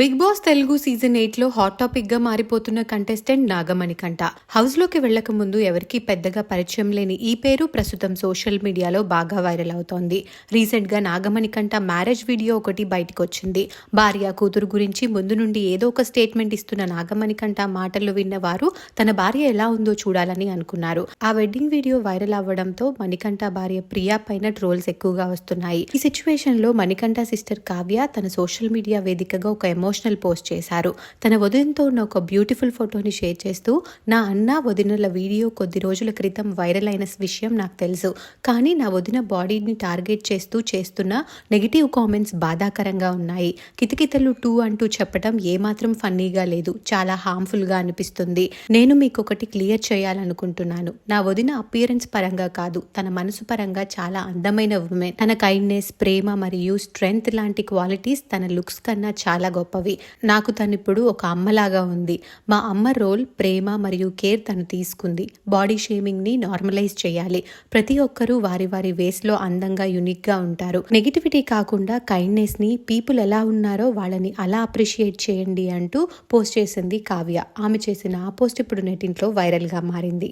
Big boss Telugu season ఎయిట్లో hot టాపిక్గా మారిపోతున్న కంటెస్టెంట్ నాగమణికంట హౌస్లోకి వెళ్ళక ముందు ఎవరికి పెద్దగా పరిచయం లేని ఈ పేరు ప్రస్తుతం సోషల్ మీడియాలో బాగా వైరల్ అవుతోంది. రీసెంట్గా నాగమణికంఠ మ్యారేజ్ వీడియో ఒకటి బయటకు వచ్చింది భార్య కూతురు గురించి ముందు నుండి ఏదో ఒక స్టేట్మెంట్ ఇస్తున్న నాగమణికంట మాటలు విన్న వారు తన భార్య ఎలా ఉందో చూడాలని అనుకున్నారు. ఆ వెడ్డింగ్ వీడియో వైరల్ అవ్వడంతో మణికంఠ భార్య ప్రియా పైన ట్రోల్స్ ఎక్కువగా వస్తున్నాయి. ఈ సిచ్యువేషన్లో మణికంఠ సిస్టర్ కావ్య తన సోషల్ మీడియా వేదికగా ఒక ఎమోషనల్ పోస్ట్ చేశారు. తన వదినతో ఉన్న ఒక బ్యూటిఫుల్ ఫోటోని షేర్ చేస్తూ నా అన్న వదినల వీడియో కొద్ది రోజుల క్రితం వైరల్ అయిన విషయం నాకు తెలుసు. కానీ నా వదిన బాడీని టార్గెట్ చేస్తూ చేస్తున్న నెగిటివ్ కామెంట్స్ బాధాకరంగా ఉన్నాయి. కితకితలు టూ అంటూ చెప్పడం ఏమాత్రం ఫన్నీగా లేదు. చాలా హార్మ్ఫుల్గా అనిపిస్తుంది. నేను మీకు ఒకటి క్లియర్ చేయాలనుకుంటున్నాను. నా వదిన అపియరెన్స్ పరంగా కాదు. తన మనసు పరంగా చాలా అందమైన ఉమెన్ తన కైండ్నెస్ ప్రేమ మరియు స్ట్రెంగ్త్ లాంటి క్వాలిటీస్ తన లుక్స్ కన్నా చాలా గొప్ప గొప్పవి. నాకు తనిప్పుడు ఒక అమ్మలాగా ఉంది. మా అమ్మ రోల్ ప్రేమ మరియు కేర్ తను తీసుకుంది. బాడీ షేమింగ్ని నార్మలైజ్ చేయాలి. ప్రతి ఒక్కరూ వారి వారి వేస్లో అందంగా యునిక్గా ఉంటారు. నెగిటివిటీ కాకుండా కైండ్నెస్ని పీపుల్ ఎలా ఉన్నారో వాళ్ళని అలా అప్రిషియేట్ చేయండి అంటూ పోస్ట్ చేసింది కావ్య. ఆమె చేసిన ఆ పోస్ట్ ఇప్పుడు నెటింట్లో వైరల్గా మారింది.